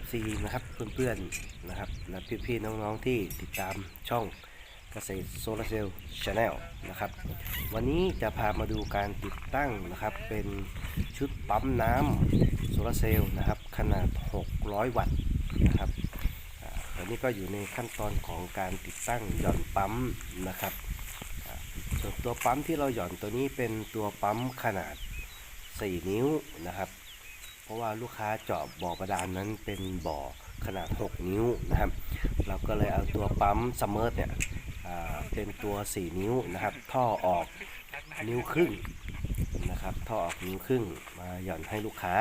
ครับเพื่อนๆนะครับและพี่ๆน้องๆที่ติดตามช่องเกษตรโซลาเซลล์ชาแนลนะครับวันนี้จะพามาดูการติดตั้งนะครับ เป็นชุดปั๊มน้ำโซลาเซลล์นะครับ ขนาด 600 วัตต์นะครับอ่าตอนนี้ก็อยู่ในขั้นตอนของการติดตั้งหย่อนปั๊มนะครับส่วนตัวปั๊มที่เราหย่อนตัวนี้เป็นตัวปั๊มขนาด 4 นิ้วนะครับ ราะว่าลูกค้าเจาะบ่อบาดานนั้นเป็นบ่อขนาด 6 นิ้วนะครับ เราก็เลยเอาตัวปั๊มซัมเมอร์เนี่ยเป็นตัว 4 นิ้วนะครับ ท่อออกนิ้วครึ่งนะครับ ท่อออกนิ้วครึ่งมาหย่อนให้ลูกค้า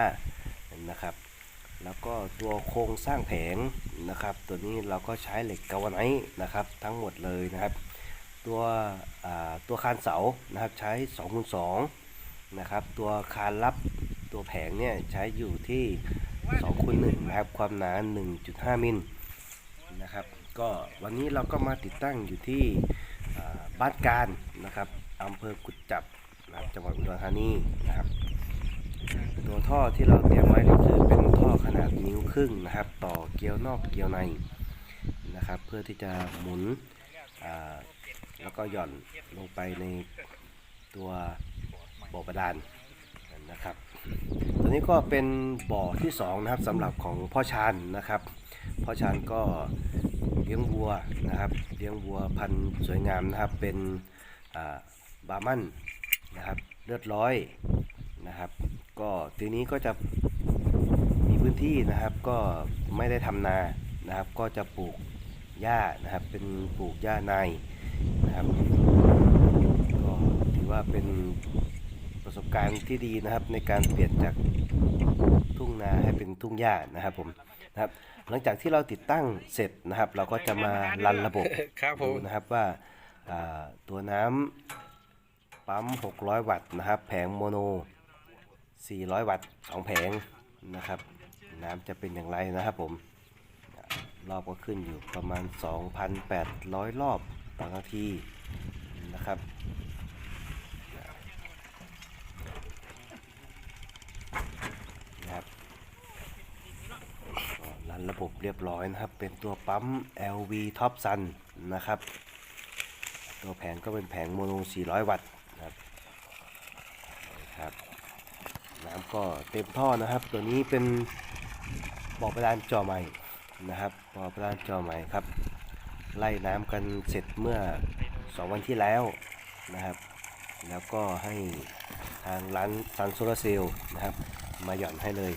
นะครับ แล้วก็ตัวโครงสร้างแผงนะครับ ตัวนี้เราก็ใช้เหล็กกาวไนท์นะครับ ทั้งหมดเลยนะครับ ตัวตัวคานเสานะครับใช้2คูณ2นะครับ ตัวคานรับ ตัวแผงเนี่ยใช้อยู่ที่2คูณ1นะครับ ความหนา 1.5 มิลนะครับ ก็วันนี้เราก็มาติดตั้งอยู่ที่บ้านการนะครับอำเภอกุดจับนะครับจังหวัดอุดรธานีนะครับ ตัวท่อที่เราเตรียมไว้ก็คือเป็นท่อขนาดนิ้วครึ่งนะครับ ต่อเกลียวนอกเกลียวในนะครับ เพื่อที่จะหมุนแล้วก็หย่อนลงไปในตัวบ่อบาดาลนะครับ ตัวนี้ก็เป็นบ่อที่สองนะครับสำหรับของพ่อชานนะครับพ่อชานก็เลี้ยงวัวนะครับเลี้ยงวัวพันธุ์สวยงามนะครับเป็นบาร์มันนะครับเลือดร้อยนะครับก็ทีนี้ก็จะมีพื้นที่นะครับก็ไม่ได้ทำนานะครับ ก็จะปลูกหญ้านะครับเป็นปลูกหญ้าในนะครับก็ถือว่าเป็น ประสบการณ์ที่ดีนะครับ ในการเปลี่ยนจากทุ่งนาให้เป็นทุ่งหญ้านะครับผมนะครับ หลังจากที่เราติดตั้งเสร็จนะครับ เราก็จะมารันระบบครับผมดูนะครับว่าอ่าตัวน้ำปั๊ม 600 วัตต์นะครับ แผงโมโน 400 วัตต์สองแผงนะครับ น้ำจะเป็นอย่างไรนะครับผม รอบก็ขึ้นอยู่ประมาณ 2,800 รอบต่อนาทีนะครับนะครับก็รันระบบ เรียบร้อยนะครับ เป็นตัวปั๊ม LV Top Sun นะครับ ตัวแผงก็เป็นแผงโมโน 400 วัตต์นะครับนะครับน้ำก็เต็มท่อนะครับ ตัวนี้เป็นบ่อประดานจอใหม่นะครับบ่อประดานจอใหม่ครับ ไล่น้ำกันเสร็จเมื่อ 2 วันที่แล้วนะครับ แล้วก็ให้ทางร้านซันโซลาเซลนะครับ มาหย่อนให้เลย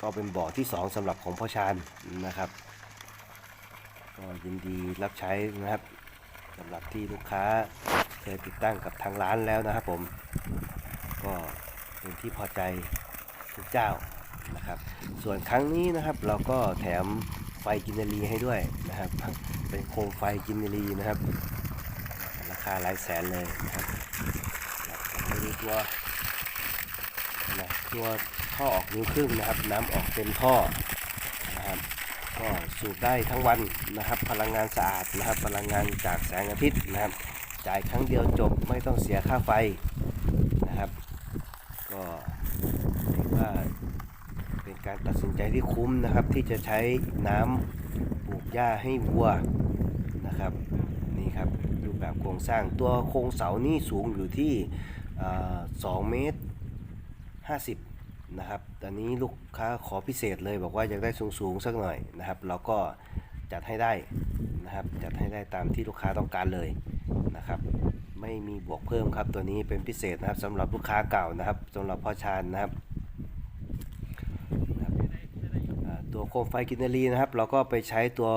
ก็เป็นบ่อที่ 2สำหรับของพ่อชานนะครับ ก็ยินดีรับใช้นะครับสำหรับที่ลูกค้าเคยติดตั้งกับทางร้านแล้วนะครับผม ก็เป็นที่พอใจทุกเจ้านะครับ ส่วนครั้งนี้นะครับเราก็แถมไฟกินนารีให้ด้วยนะครับ เป็นโคมไฟกินนารีนะครับ ราคาหลายแสนเลยนะครับดูตัวนะตัว ท่อออกนิ้วครึ่งนะครับ น้ำออกเต็มท่อนะครับก็สูบได้ทั้งวันนะครับ พลังงานสะอาดนะครับ พลังงานจากแสงอาทิตย์นะครับ จ่ายครั้งเดียวจบไม่ต้องเสียค่าไฟนะครับ ก็ถือว่าเป็นการตัดสินใจที่คุ้มนะครับ ที่จะใช้น้ำปลูกหญ้าให้วัวนะครับนี่ครับรูปแบบโครงสร้างตัวโครงเสานี่สูงอยู่ที่อ่า2เมตร50 นะครับ ตอนนี้ลูกค้าขอพิเศษเลยบอกว่าอยากได้สูงๆสักหน่อยนะครับ เราก็จัดให้ได้นะครับ จัดให้ได้ตามที่ลูกค้าต้องการเลยนะครับ ไม่มีบวกเพิ่มครับ ตัวนี้เป็นพิเศษนะครับสำหรับลูกค้าเก่านะครับสำหรับพ่อชานนะครับตัวโคมไฟกินนารีนะครับ เราก็ไปใช้ตัว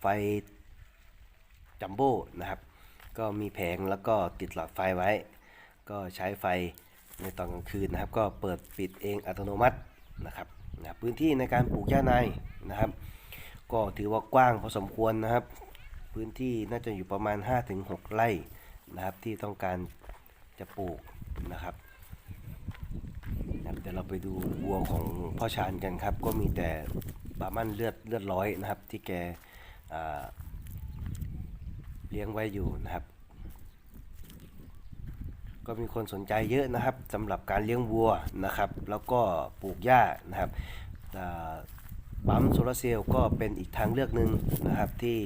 ไฟจัมโบ้นะครับ ก็มีแผงแล้วก็ติดหลอดไฟไว้ ก็ใช้ไฟ ในตอนกลางคืนนะครับ ก็เปิดปิดเองอัตโนมัตินะครับนะพื้นที่ในการปลูกหญ้าในนะครับ ก็ถือว่ากว้างพอสมควรนะครับ พื้นที่น่าจะอยู่ประมาณ 5-6 ไร่นะครับ ที่ต้องการจะปลูกนะครับเดี๋ยวเราไปดูวัวของพ่อชานกันครับ ก็มีแต่บามันเลือดเลือดร้อยนะครับ ที่แกเลี้ยงไว้อยู่นะครับ ก็มีคนสนใจเยอะนะครับสำหรับการเลี้ยงวัวนะครับ แล้วก็ปลูกหญ้านะครับปั๊มโซลาร์เซลล์ก็เป็นอีกทางเลือกหนึ่งนะครับที่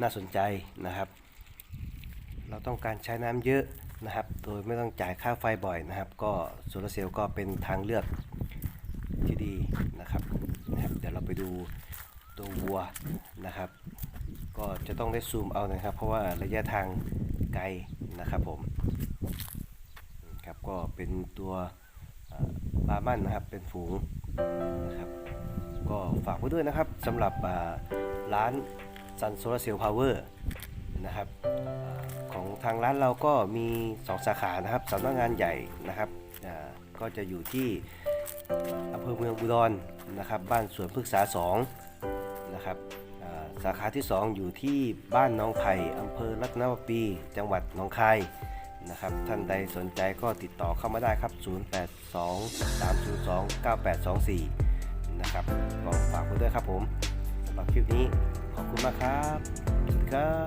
น่าสนใจนะครับ เราต้องการใช้น้ำเยอะนะครับ โดยไม่ต้องจ่ายค่าไฟบ่อยนะครับ ก็โซลาร์เซลล์ก็เป็นทางเลือกที่ดีนะครับนะครับ เดี๋ยวเราไปดูตัววัวนะครับ ก็จะต้องได้ซูมเอานะครับ เพราะว่าระยะทางไกลนะครับผม ก็เป็นตัวเอ่อบามันนะครับเป็นฝูงนะครับ ก็ฝากไว้ด้วยนะครับสำหรับอ่าร้าน Sun Solar Cell Power นะครับอของทางร้านเราก็มี 2 สาขานะครับสำนักงานใหญ่นะครับก็จะอยู่ที่อำเภอเมืองอุดรนะครับ บ้านสวนพฤกษา2นะครับสาขาที่ 2 อยู่ที่บ้านหน้องไผ่อำเภอรัตนวปี จังหวัดหนองคาย นะครับ ท่านใดสนใจก็ติดต่อเข้ามาได้ครับ 0823029824 นะครับก็ฝากไว้ด้วยครับผมสำหรับคลิปนี้ขอบคุณมากครับ สวัสดีครับ